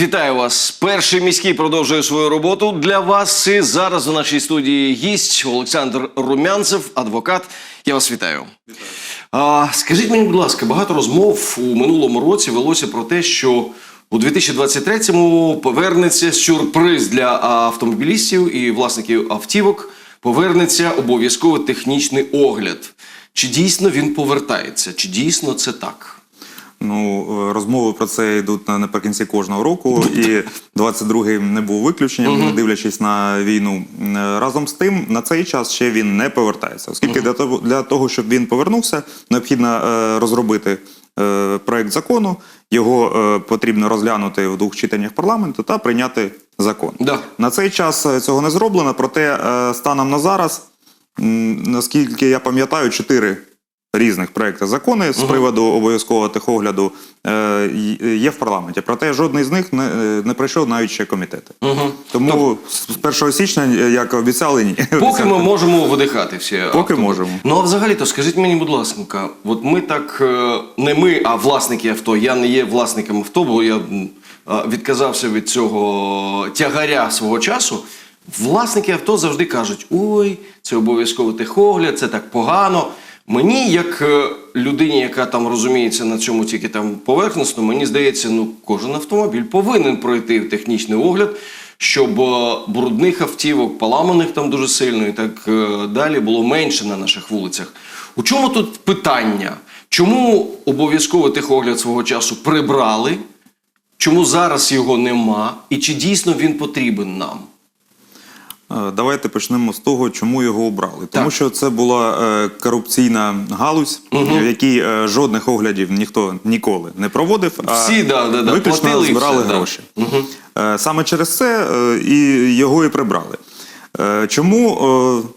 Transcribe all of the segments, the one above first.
Вітаю вас. Перший міський продовжує свою роботу для вас. І зараз у нашій студії гість Олександр Румянцев, адвокат. Я вас вітаю. А, скажіть мені, будь ласка, багато розмов у минулому році велося про те, що у 2023-му повернеться сюрприз для автомобілістів і власників автівок. Повернеться обов'язково технічний огляд. Чи дійсно він повертається? Чи дійсно це так? Ну, е, розмови про це йдуть на- наприкінці кожного року, і 22-й не був виключенням, не дивлячись на війну. Е, Разом з тим, на цей час ще він не повертається, оскільки для того, для того, щоб він повернувся, необхідно е, розробити проект закону. Його е, потрібно розглянути в двох читаннях парламенту та прийняти закон. Да. На цей час цього не зроблено, проте е, станом на зараз, м, наскільки я пам'ятаю, чотири різних проєкти закони з приводу обов'язкового техогляду е, є в парламенті. Проте жодний з них не, не пройшов навіть ще комітети. Угу. Тому з 1 січня, е, як обіцяли, ні. Поки ми можемо видихати всі. Поки можемо. Ну а взагалі, то скажіть мені, будь ласка, от ми так е, не ми, а власники авто. Я не є власником авто, бо я відказався від цього тягаря свого часу. Власники авто завжди кажуть: ой, це обов'язково техогляд, це так погано. Мені, як е, людині, яка там розуміється на цьому тільки там поверхностно, мені здається, ну кожен автомобіль повинен пройти технічний огляд, щоб е, брудних автівок, поламаних там дуже сильно і так е, далі було менше на наших вулицях. У чому тут питання? Чому обов'язково техогляд свого часу прибрали? Чому зараз його нема? І чи дійсно він потрібен нам? Е, Давайте почнемо з того, чому його обрали. Тому Так. що це була е, корупційна галузь, в якій е, жодних оглядів ніхто ніколи не проводив, а Всі, да, да, да, виключно платили збирали все, да. гроші. Е, Саме через це е, і його і прибрали. Е, Чому, е,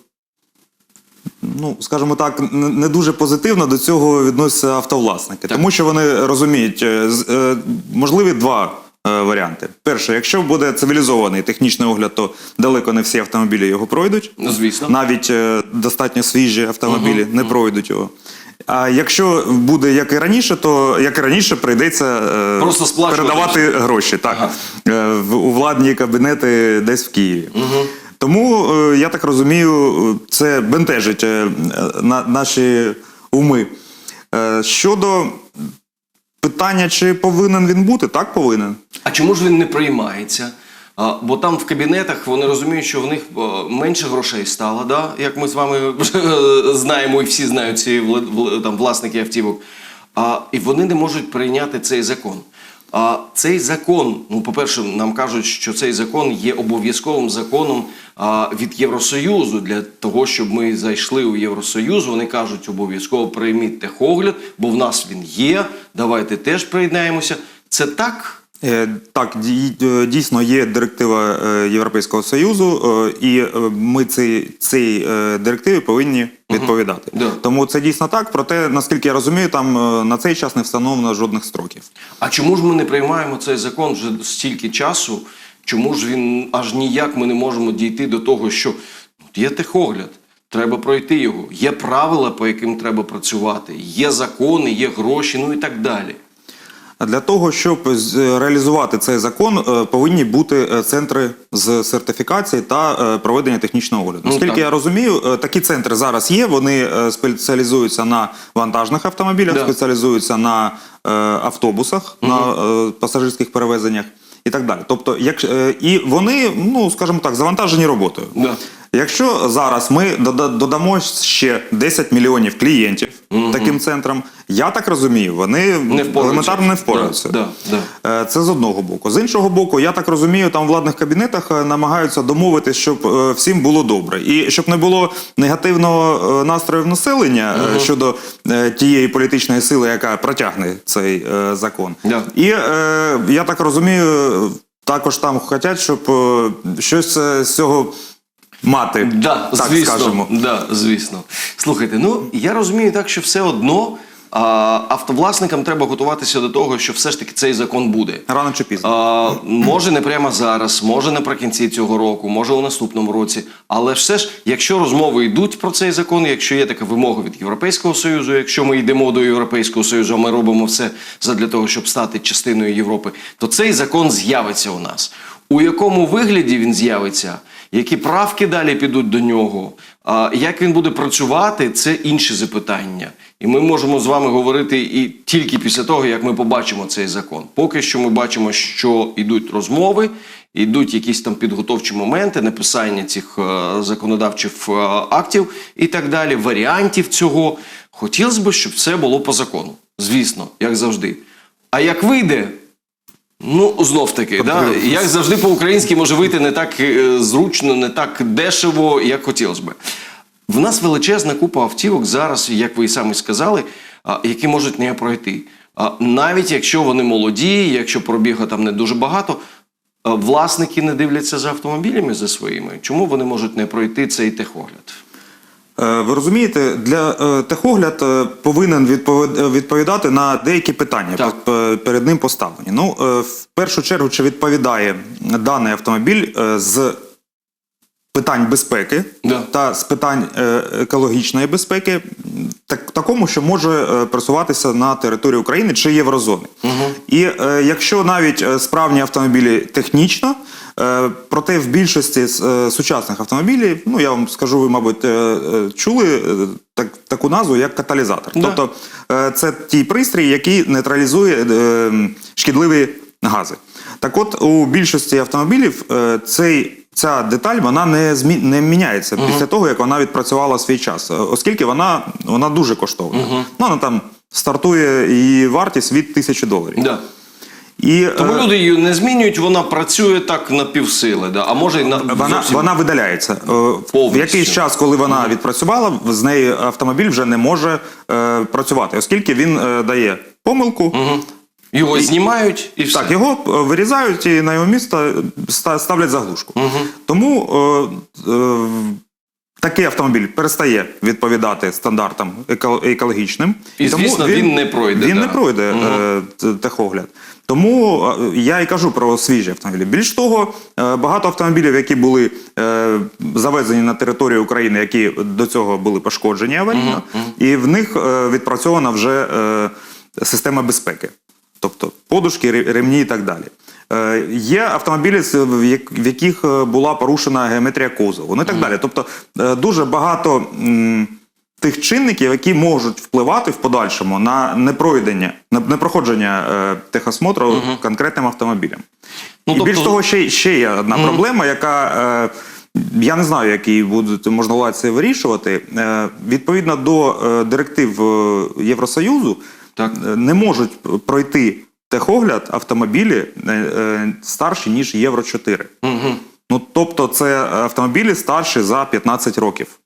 ну, скажімо так, не дуже позитивно до цього відносяться автовласники? Тому що вони розуміють, е, е, можливі два варіанти. Перше, якщо буде цивілізований технічний огляд, то далеко не всі автомобілі його пройдуть. Ну, звісно. Навіть е, достатньо свіжі автомобілі не пройдуть його. А якщо буде як і раніше, то як і раніше прийдеться е, Просто сплачувати. передавати гроші так, е, в, у владні кабінети десь в Києві. Тому, е, я так розумію, е, це бентежить е, на, наші уми. Е, щодо питання, чи повинен він бути, так повинен. А чому ж він не приймається? А, бо там в кабінетах вони розуміють, що в них е, менше грошей стало, да? як ми з вами е, знаємо, і всі знають ці там, власники автівок. А, і вони не можуть прийняти цей закон. А цей закон, ну, по-перше, нам кажуть, що цей закон є обов'язковим законом від Євросоюзу. Для того, щоб ми зайшли у Євросоюз, вони кажуть, обов'язково прийміть техогляд, бо в нас він є. Давайте теж приєднаємося. Це так? Е, Так, е, дійсно є директива е, Європейського Союзу, і ми цій, цій директиві повинні відповідати. Да. Тому це дійсно так. Проте, наскільки я розумію, там на цей час не встановлено жодних строків. А чому ж ми не приймаємо цей закон вже стільки часу? Чому ж він аж ніяк ми не можемо дійти до того, що є техогляд, треба пройти його, є правила, по яким треба працювати, є закони, є гроші, ну і так далі. Для того, щоб з- реалізувати цей закон, е, повинні бути е, центри з сертифікації та е, проведення технічного огляду. Ну, Наскільки я розумію, е, такі центри зараз є. Вони е, спеціалізуються на вантажних автомобілях, Да. спеціалізуються на е, автобусах, на е, пасажирських перевезеннях і так далі. Тобто, як е, і вони, ну скажімо так, завантажені роботою. Да. Якщо зараз ми додамо ще 10 мільйонів клієнтів таким центрам, я так розумію, вони впораються. елементарно не впораються. Да, да, Е, Це з одного боку. З іншого боку, я так розумію, там в владних кабінетах е, намагаються домовитись, щоб е, всім було добре. І щоб не було негативного настрою в населення е, щодо тієї політичної сили, яка протягне цей закон. Да. І я так розумію, також там хочуть, щоб щось з цього мати. Да, так звісно, скажемо. Да, звісно. Слухайте, ну я розумію так, що все одно А, автовласникам треба готуватися до того, що все ж таки цей закон буде. Рано чи пізно. А, може не прямо зараз, може наприкінці цього року, може у наступному році. Але все ж, якщо розмови йдуть про цей закон, якщо є така вимога від Європейського Союзу, якщо ми йдемо до Європейського Союзу, а ми робимо все задля того, щоб стати частиною Європи, то цей закон з'явиться у нас. У якому вигляді він з'явиться, які правки далі підуть до нього, як він буде працювати, це інші запитання. І ми можемо з вами говорити і тільки після того, як ми побачимо цей закон. Поки що ми бачимо, що йдуть розмови, йдуть якісь там підготовчі моменти, написання цих е, законодавчих е, актів і так далі, варіантів цього. Хотілося б, щоб все було по закону. Звісно, як завжди. А як вийде, Ну, знов таки, да? як завжди по-українськи може вийти не так е, зручно, не так дешево, як хотілося би. В нас величезна купа автівок зараз, як ви і самі сказали, які можуть не пройти. Навіть якщо вони молоді, якщо пробігу там не дуже багато, власники не дивляться за автомобілями за своїми. Чому вони можуть не пройти цей техогляд? Е, Ви розумієте, для е, техогляд е, повинен відповід- відповідати на деякі питання Так. перед ним поставлені. Ну, в першу чергу, чи відповідає даний автомобіль з питань безпеки Да. та з питань е, екологічної безпеки, так, такому, що може е, пересуватися на території України чи Єврозони. І е, якщо навіть справні автомобілі технічно, е, проте в більшості з, е, сучасних автомобілів, ну я вам скажу, ви, мабуть, чули так, таку назву, як каталізатор. Да. Тобто це ті пристрій, який нейтралізує е, шкідливі гази. Так от, у більшості автомобілів е, цей, ця деталь вона не, змі, не міняється після того, як вона відпрацювала свій час, е, оскільки вона, вона дуже коштовна. Ну, вона там стартує її вартість від тисячі доларів. Да. І, Тому е, люди її не змінюють, вона працює так на півсили, да? а може й на Вона, зовсім... вона видаляється. Е, В якийсь час, коли вона відпрацювала, з неї автомобіль вже не може е, працювати, оскільки він е, дає помилку. Його знімають і все. Так, його е, вирізають і на його місце ставлять заглушку. Тому е, е, такий автомобіль перестає відповідати стандартам екологічним. І, тому звісно, він не пройде, Він да. не пройде е, т- техогляд. Тому е, я і кажу про свіжі автомобілі. Більш того, е, багато автомобілів, які були е, завезені на територію України, які до цього були пошкоджені аварійно, і в них е, відпрацьована вже е, система безпеки. Тобто подушки, ремні і так далі. Е, Є автомобілі, в яких е, була порушена геометрія кузову, ну і так далі. Тобто е, дуже багато тих чинників, які можуть впливати в подальшому на непройдення, на непроходження техосмотру конкретним автомобілем. Ну, і тобто- більш того, ще, ще є одна проблема, яка я не знаю, як її будуть можна це вирішувати. Відповідно до директив Євросоюзу, Так. е, не можуть пройти техогляд автомобілі е, е, старші, ніж Євро 4. Угу. Ну, тобто, це автомобілі старші за 15 років.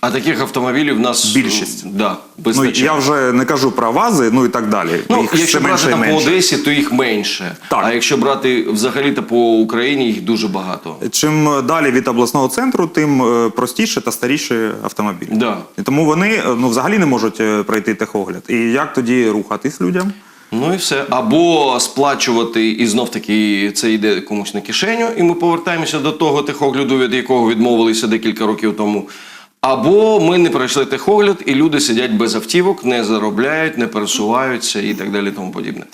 А таких автомобілів в нас Більшість. Да, Ну, я вже не кажу про вази, ну і так далі. Ну, Їх якщо менше брати і там по. Одесі, то їх менше. Так. А якщо брати взагалі-то по Україні, їх дуже багато. Чим далі від обласного центру, тим е, простіше та старіші автомобілі. Да. І тому вони е, ну, взагалі не можуть е, пройти техогляд. І як тоді рухатись людям? Ну і все. Або сплачувати, і знов таки це йде комусь на кишеню, і ми повертаємося до того техогляду, від якого відмовилися декілька років тому. Або ми не пройшли техогляд, і люди сидять без автівок, не заробляють, не пересуваються і так далі, тому подібне.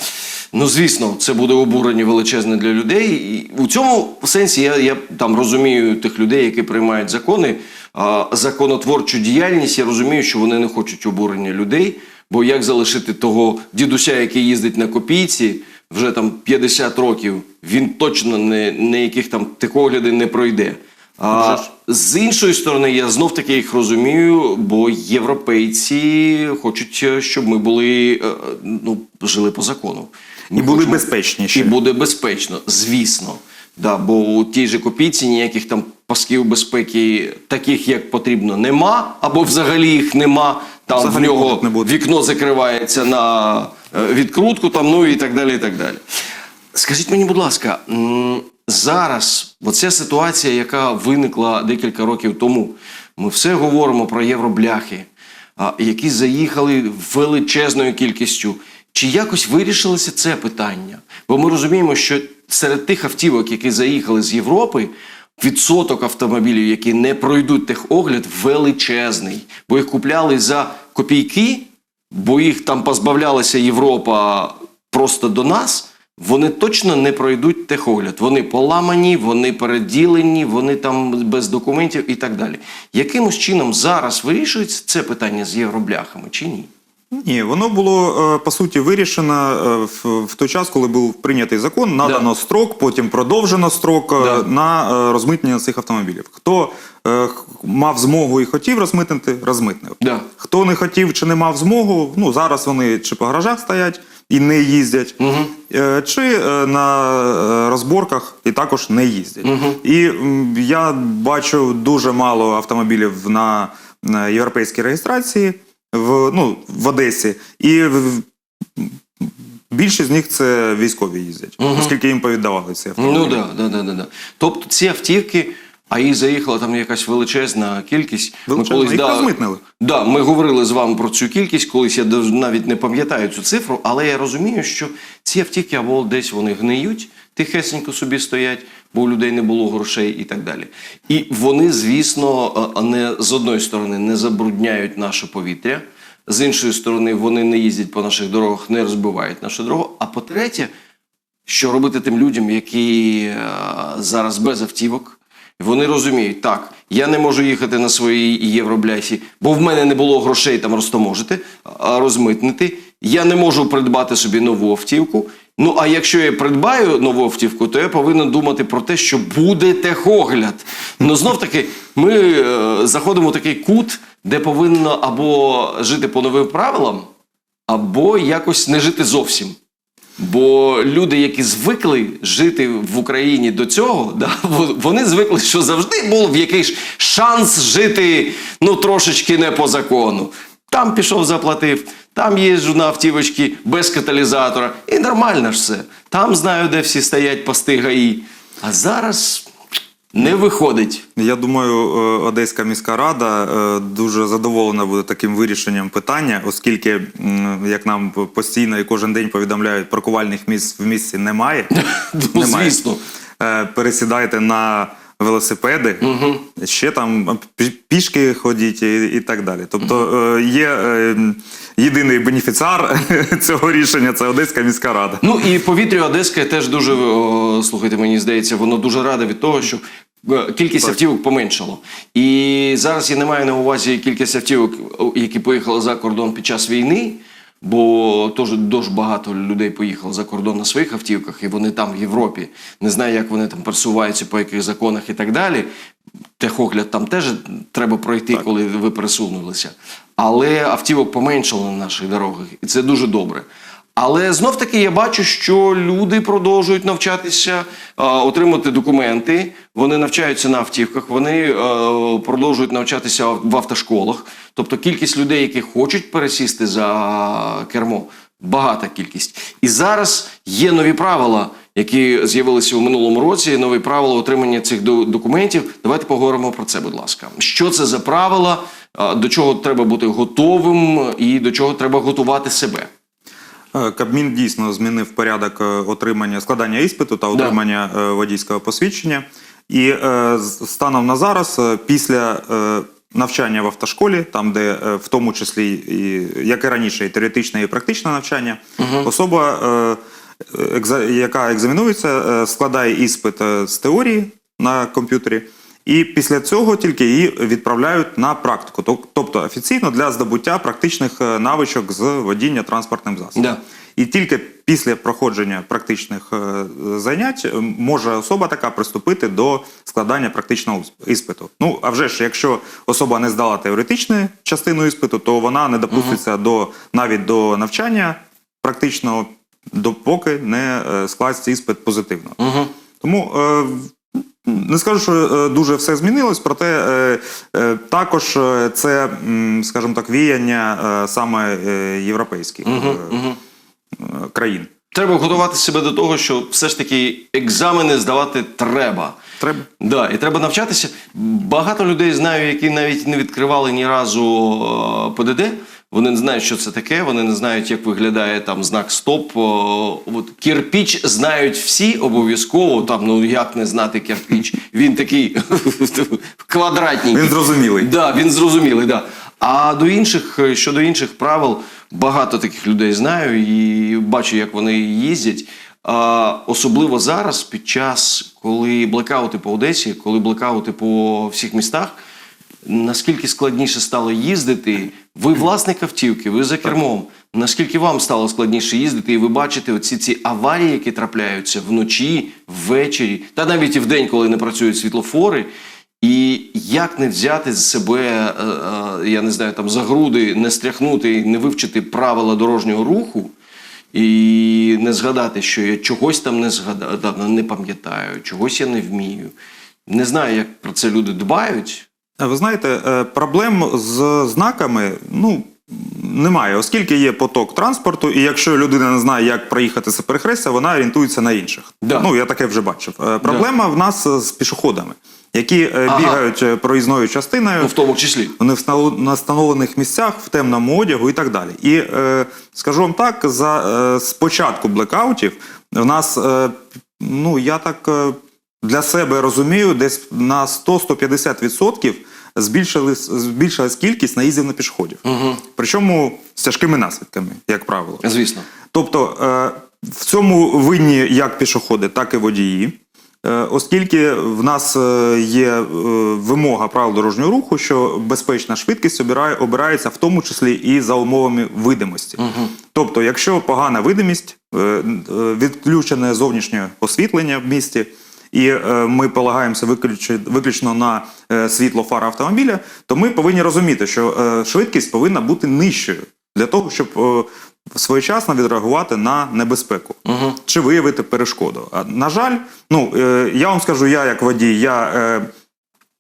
Ну, звісно, це буде обурення величезне для людей. І у цьому сенсі я, я там розумію тих людей, які приймають закони, а, законотворчу діяльність. Я розумію, що вони не хочуть обурення людей. Бо як залишити того дідуся, який їздить на копійці вже там 50 років, він точно не, ніяких там техогляди не пройде. А з іншої сторони, я знов таки їх розумію, бо європейці хочуть, е, щоб ми були е, ну, жили по закону. Ми І були хочемо- безпечніші. І буде безпечно, звісно. Да, бо у тій же копійці ніяких там пасків безпеки, таких як потрібно, нема, або взагалі їх нема. Там Взагалі в нього не бути. вікно закривається на е, відкрутку, там, ну і так далі. і так далі. Скажіть мені, будь ласка, зараз оця ситуація, яка виникла декілька років тому, ми все говоримо про євробляхи. які заїхали величезною кількістю. Чи якось вирішилося це питання? Бо ми розуміємо, що серед тих автівок, які заїхали з Європи, відсоток автомобілів, які не пройдуть техогляд, величезний, бо їх купляли за копійки, бо їх там позбавлялася Європа просто до нас. Вони точно не пройдуть техогляд. Вони поламані, вони переділені, вони там без документів і так далі. Якимось чином зараз вирішується це питання з євробляхами чи ні? Ні, воно було е, по суті вирішено е, в, той час, коли був прийнятий закон, надано строк, потім продовжено строк е, Да. на розмитнення цих автомобілів. Хто мав змогу і хотів розмитнити, розмитнив. Да. Хто не хотів чи не мав змогу, ну зараз вони чи по гаражах стоять і не їздять, е, чи е, на е, розборках і також не їздять. І я бачу дуже мало автомобілів на, європейській реєстрації в, ну, в Одесі. І більшість з них це військові їздять, оскільки їм повіддавали ці автомобілі. Ну да, да, да, да. Тобто ці автівки, а їх заїхала там якась величезна кількість. Величезна, їх розмитнили. Да, ми говорили з вами про цю кількість, колись я навіть не пам'ятаю цю цифру, але я розумію, що ці автівки або десь вони гниють, тихесенько собі стоять, бо у людей не було грошей і так далі. І вони, звісно, а- а не з одної сторони не забрудняють наше повітря. З іншої сторони, вони не їздять по наших дорогах, не розбивають нашу дорогу. А по-третє, що робити тим людям, які е, зараз без автівок. Вони розуміють, так, я не можу їхати на своїй євроблясі, бо в мене не було грошей там розтаможити, а розмитнити. Я не можу придбати собі нову автівку. Ну а якщо я придбаю нову автівку, то я повинен думати про те, що буде техогляд. Ну знов таки, ми е, заходимо в такий кут, де повинно або жити по новим правилам, або якось не жити зовсім. Бо люди, які звикли жити в Україні до цього, да, во- вони звикли, що завжди був якийсь шанс жити ну, трошечки не по закону. Там пішов, заплатив, там їжджу на автівочки без каталізатора. І нормально ж все. Там знаю, де всі стоять пасти ГАІ. А зараз не виходить. Я думаю, е, Одеська міська рада е, дуже задоволена буде таким вирішенням питання, оскільки, як нам постійно і кожен день повідомляють, паркувальних місць в місті немає. Ну, звісно. Е, Пересідайте на велосипеди, ще там пішки ходіть і, і так далі. Тобто е, є е, єдиний бенефіціар цього рішення це Одеська міська рада. Ну і повітря Одеське теж дуже о, слухайте, мені здається, воно дуже раде від того, що е, кількість автівок поменшало. І зараз я не маю на увазі кількість автівок, які поїхали за кордон під час війни. Бо теж дуже багато людей поїхало за кордон на своїх автівках, і вони там в Європі. Не знаю, як вони там пересуваються, по яких законах і так далі. Техогляд там теж треба пройти, коли ви пересунулися. Але автівок поменшало на наших дорогах, і це дуже добре. Але знов таки я бачу, що люди продовжують навчатися, отримати документи. Вони навчаються на автівках, вони е, продовжують навчатися в автошколах. Тобто кількість людей, які хочуть пересісти за кермо, багата кількість. І зараз є нові правила, які з'явилися у минулому році. Нові правила отримання цих до- документів. Давайте поговоримо про це, будь ласка. Що це за правила? До чого треба бути готовим і до чого треба готувати себе? Е, Кабмін дійсно змінив порядок е, отримання складання іспиту та отримання е, водійського посвідчення. І станом на зараз, після навчання в автошколі, там де в тому числі, і, як і раніше, і теоретичне, і практичне навчання, особа, е, екза- яка екзаменується, складає іспит з теорії на комп'ютері. І після цього тільки її відправляють на практику, Тоб- тобто офіційно для здобуття практичних е, навичок з водіння транспортним засобом. Да. І тільки після проходження практичних е, занять може особа така приступити до складання практичного іспиту. Ну а вже ж, якщо особа не здала теоретичну частину іспиту, то вона не допуститься до навіть до навчання практичного, допоки не е, складеться іспит позитивно. Тому е, не скажу, що е, дуже все змінилось, проте е, е, також це, скажімо так, віяння саме європейських е, країн. треба готувати себе до того, що все ж таки екзамени здавати треба. Треба. Да, і треба навчатися. Багато людей знаю, які навіть не відкривали ні разу ПДД. Вони не знають, що це таке, вони не знають, як виглядає там знак стоп. О, От кірпіч знають всі обов'язково. Там ну як не знати кірпіч. Він такий квадратній. Він зрозумілий. Да, він зрозумілий, да. А до інших, е, щодо інших правил, багато таких людей знаю і бачу, як вони їздять. А, особливо зараз, під час, коли блекаути по Одесі, коли блекаути по всіх містах, наскільки складніше стало їздити, ви власник автівки, ви за кермом. Наскільки вам стало складніше їздити, і ви бачите оці ці аварії, які трапляються вночі, ввечері, та навіть і вдень, коли не працюють світлофори. І як не взяти з себе, е, е, я не знаю, там за груди, не стряхнути, не вивчити правила дорожнього руху і не згадати, що я чогось там не згадав, не пам'ятаю, чогось я не вмію. Не знаю, як про це люди дбають. А Ви знаєте, е, проблем з знаками ну, немає, оскільки є поток транспорту, і якщо людина не знає, як проїхати це перехрестя, вона орієнтується на інших. Да. Ну, я таке вже бачив. Е, Проблема в нас е, з пішоходами, які е, Ага. бігають е, проїзною частиною. Ну, в тому числі. На встановлених місцях, в темному одягу і так далі. І е, скажу вам так, за е, з початку блекаутів в нас, е, ну я так е, для себе розумію, десь на 100-150% збільшилась, збільшилась кількість наїздів на пішоходів. Угу. Причому з тяжкими наслідками, як правило. Звісно. Тобто е, в цьому винні як пішоходи, так і водії. Е, Оскільки в нас е, є вимога правил дорожнього руху, що безпечна швидкість обирає, обирається в тому числі і за умовами видимості. Тобто, якщо погана видимість, відключене зовнішнє освітлення в місті, і е, ми полагаємося виключно на е, світло фар автомобіля, то ми повинні розуміти, що е, швидкість повинна бути нижчою для того, щоб своєчасно відреагувати на небезпеку Угу. чи виявити перешкоду. На жаль, ну я вам скажу, я як водій, я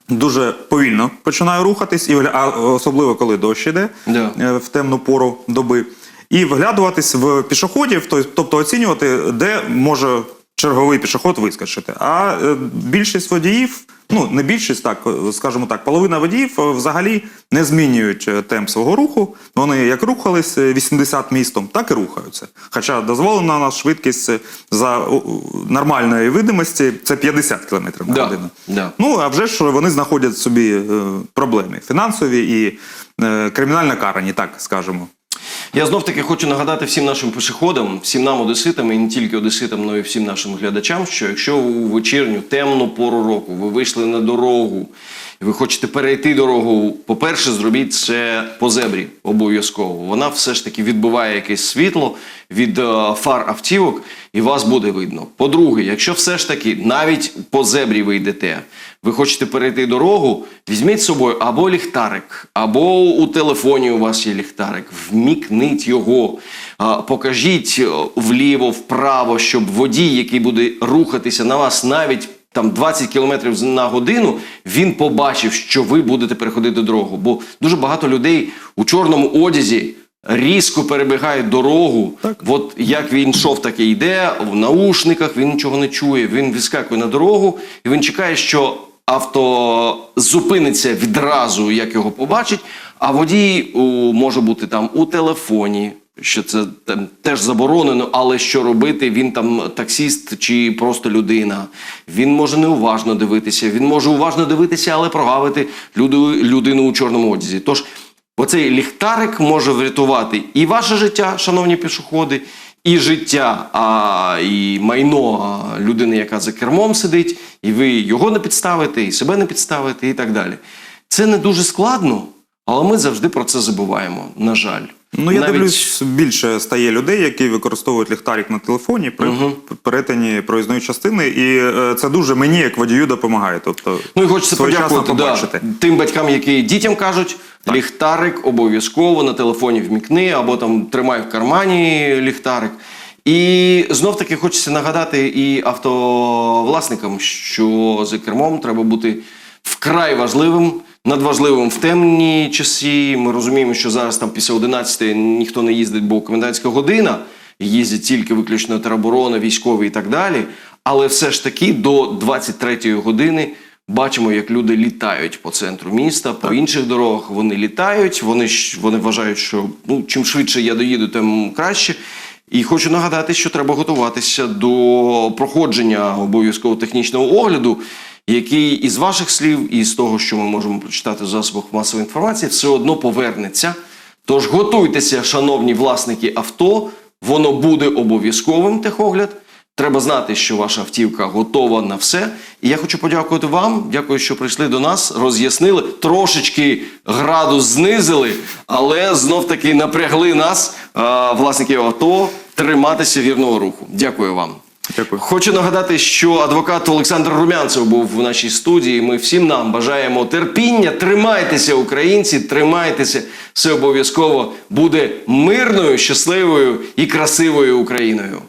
дуже повільно починаю рухатись, і особливо коли дощ іде е, в темну пору доби, і вглядуватись в пішоходів, тобто оцінювати, де може черговий пішоход вискочити. А е, більшість водіїв, ну не більшість, так е, скажімо так, половина водіїв е, взагалі не змінюють темп свого руху. Вони як рухались е, 80 містом, так і рухаються. Хоча дозволена у нас швидкість за нормальної видимості це 50 км на Да. годину. Да. Ну а вже ж вони знаходять собі проблеми фінансові і кримінально карані, так скажемо. Я знов таки хочу нагадати всім нашим пішоходам, всім нам одеситам, і не тільки одеситам, але й всім нашим глядачам, що якщо у вечірню темну пору року ви вийшли на дорогу ви хочете перейти дорогу, по-перше, зробіть це по зебрі обов'язково. Вона все ж таки відбиває якесь світло від е, фар автівок, і вас буде видно. По-друге, якщо все ж таки навіть по зебрі ви йдете, ви хочете перейти дорогу, візьміть з собою або ліхтарик, або у телефоні у вас є ліхтарик, вмікніть його, а, покажіть е, вліво, вправо, щоб водій, який буде рухатися на вас навіть там 20 км на годину, він побачив, що ви будете переходити дорогу. Бо дуже багато людей у чорному одязі різко перебігають дорогу. Так. От як він йшов, так і йде, в наушниках він нічого не чує. Він вискакує на дорогу і він чекає, що авто зупиниться відразу, як його побачить. А водій у, може бути там у телефоні, що це там, теж заборонено, але що робити? Він там таксіст чи просто людина. Він може неуважно дивитися, він може уважно дивитися, але прогавити люду, людину у чорному одязі. Тож Оцей ліхтарик може врятувати і ваше життя, шановні пішоходи, і життя, а і майно людини, яка за кермом сидить, і ви його не підставите, і себе не підставите, і так далі. Це не дуже складно, але ми завжди про це забуваємо. На жаль. Ну, я Навіть- дивлюсь, більше стає людей, які використовують ліхтарик на телефоні при Мгм. перетині проїзної частини, і е, це дуже мені, як водію, допомагає. Тобто, Ну і хочеться подякувати да, тим батькам, які дітям кажуть, ліхтарик обов'язково на телефоні вмікни або там тримай в кармані ліхтарик. І знов таки хочеться нагадати і автовласникам, що за кермом треба бути вкрай важливим, надважливим в темні часи. Ми розуміємо, що зараз там після 11 ніхто не їздить, бо комендантська година. їздять тільки виключно тероборона, військові і так далі. Але все ж таки до 23-ї години бачимо, як люди літають по центру міста, по інших дорогах вони літають. Вони вони вважають, що ну чим швидше я доїду, тим краще. І хочу нагадати, що треба готуватися до проходження обов'язково технічного огляду, який із ваших слів, і з того, що ми можемо прочитати в засобах масової інформації, все одно повернеться. Тож готуйтеся, шановні власники авто, воно буде обов'язковим техогляд. Треба знати, що ваша автівка готова на все. І я хочу подякувати вам. Дякую, що прийшли до нас, роз'яснили, трошечки градус знизили, але знов таки напрягли нас, власників авто, триматися вірного руху. Дякую вам. Дякую. Хочу нагадати, що адвокат Олександр Румянцев був в нашій студії. Ми всім нам бажаємо терпіння. Тримайтеся, українці, тримайтеся. Все обов'язково буде мирною, щасливою і красивою Україною.